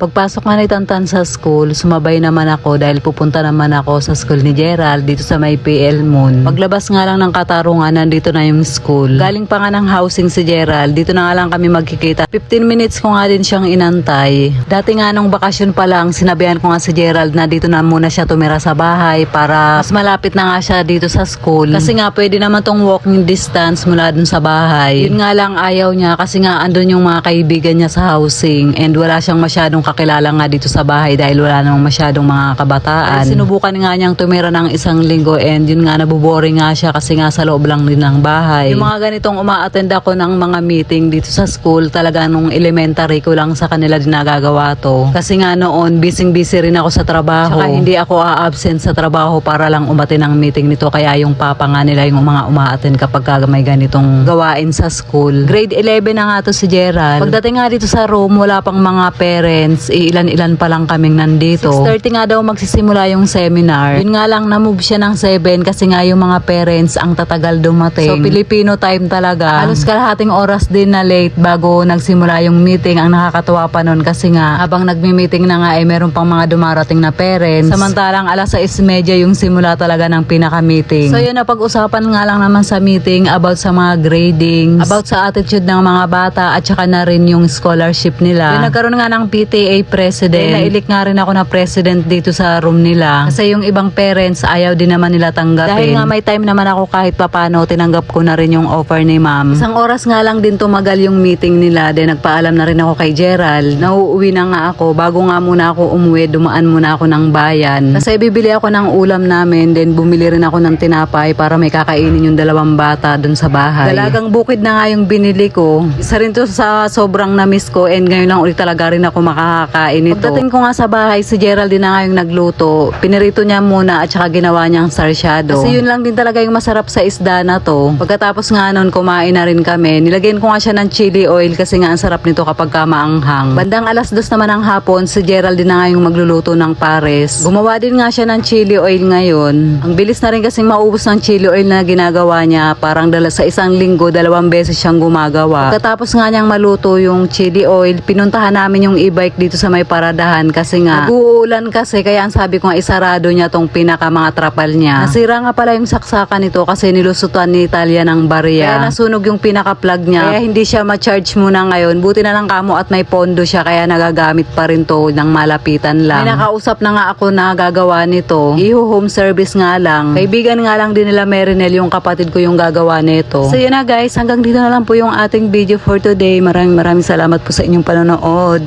Pagpasok nga ni Tantan sa school, sumabay naman ako dahil pupunta naman ako sa school ni Gerald dito sa may PL Moon. Paglabas nga lang ng katarungan, nandito na yung school. Galing pa nga ng housing si Gerald, dito na nga lang kami magkikita. 15 minutes ko nga din siyang inantay. Dati nga nung bakasyon pa lang, sinabihan ko nga si Gerald na dito na muna siya tumira sa bahay para mas malapit na nga siya dito sa school. Kasi nga pwede naman tong walking distance mula dun sa bahay. Yun nga lang ayaw niya kasi nga andun yung mga kaibigan niya sa housing and wala siyang masyadong kakilala nga dito sa bahay dahil wala namang masyadong mga kabataan. Ay, sinubukan nga niyang tumira ng isang linggo and yun nga nabuboring nga siya kasi nga sa loob lang din ng bahay. Yung mga ganitong uma-attend ako ng mga meeting dito sa school talaga nung elementary ko lang sa kanila din nagagawa to. Kasi nga noon busy-busy rin ako sa trabaho. Tsaka hindi ako a-absent sa trabaho para lang umatin ng meeting nito kaya yung papa nga nila yung mga uma-attend kapag ka may ganitong gawain sa school. Grade 11 na nga to si Gerald. Pagdating nga dito sa room, wala pang mga parents. Ilan-ilan pa lang kaming nandito. 6.30 nga daw magsisimula yung seminar. Yun nga lang, na-move siya ng 7 kasi nga yung mga parents ang tatagal dumating. So, Filipino time talaga. Halos kalahating oras din na late bago nagsimula yung meeting. Ang nakakatuwa pa nun kasi nga habang nagmi-meeting na nga eh meron pang mga dumarating na parents. Samantalang alas 6.30 yung simula talaga ng pinaka-meeting. So yun na pag-usapan nga lang naman sa meeting about sa mga gradings, about sa attitude ng mga bata at saka na rin yung scholarship nila. Yung nagkaroon nga ng PTA president. Nailik nga rin ako na president dito sa room nila. Kasi yung ibang parents ayaw din naman nila tanggapin. Dahil nga may time naman ako kahit papano tinanggap ko na rin yung offer ni ma'am. Isang oras nga lang din tumagal yung meeting nila. Then nagpaalam na rin ako kay Gerald. Nauuwi na nga ako. Bago nga muna ako umuwi, dumaan muna ako ng bayan. Kasi bibili ako ng ulam namin. Then bumili rin ako ng tinapay para may kakainin yung dalawang bata dun sa bahay. Dalagang bukid na nga yung binili ko. Isa rin to sa sobrang na-miss ko and ngayon lang ulit talaga rin ako makakakain ito. Pagdating ko nga sa bahay, si Gerald din na nga yung nagluto. Pinirito niya muna at saka ginawa niyang sarsyado. Kasi yun lang din talaga yung masarap sa isda na to. Pagkatapos nga nun, kumain na rin kami. Nilagyan ko nga siya ng chili oil kasi nga ang sarap nito kapag ka maanghang. Bandang alas dos naman ng hapon, si Gerald din na nga yung magluluto ng pares. Gumawa din nga siya ng chili oil ngayon. Ang bilis na rin kasing maubos ng chili oil na ginagawa niya. Parang dala sa isang linggo, dalawang beses siyang gumagawa. Pagkatapos nga niyang maluto yung chili oil, pinuntahan namin yung e-bike dito sa may paradahan kasi nga nag-uulan kasi kaya ang sabi ko nga isarado niya tong pinaka mga trapal niya. Nasira nga pala yung saksakan nito kasi nilusutan ni Italia ng barya. Kaya nasunog yung pinaka plug niya. Kaya hindi siya ma-charge muna ngayon. Buti na lang kamo at may pondo siya kaya nagagamit pa rin to ng malapitan lang. May nakausap na nga ako na gagawa nito. Iho home service nga lang. Kaibigan nga lang din nila Merinel yung kapatid ko yung gagawa nito. So yun na guys, hanggang dito na lang po yung ating video for today. Maraming maraming salamat po sa inyong panonood.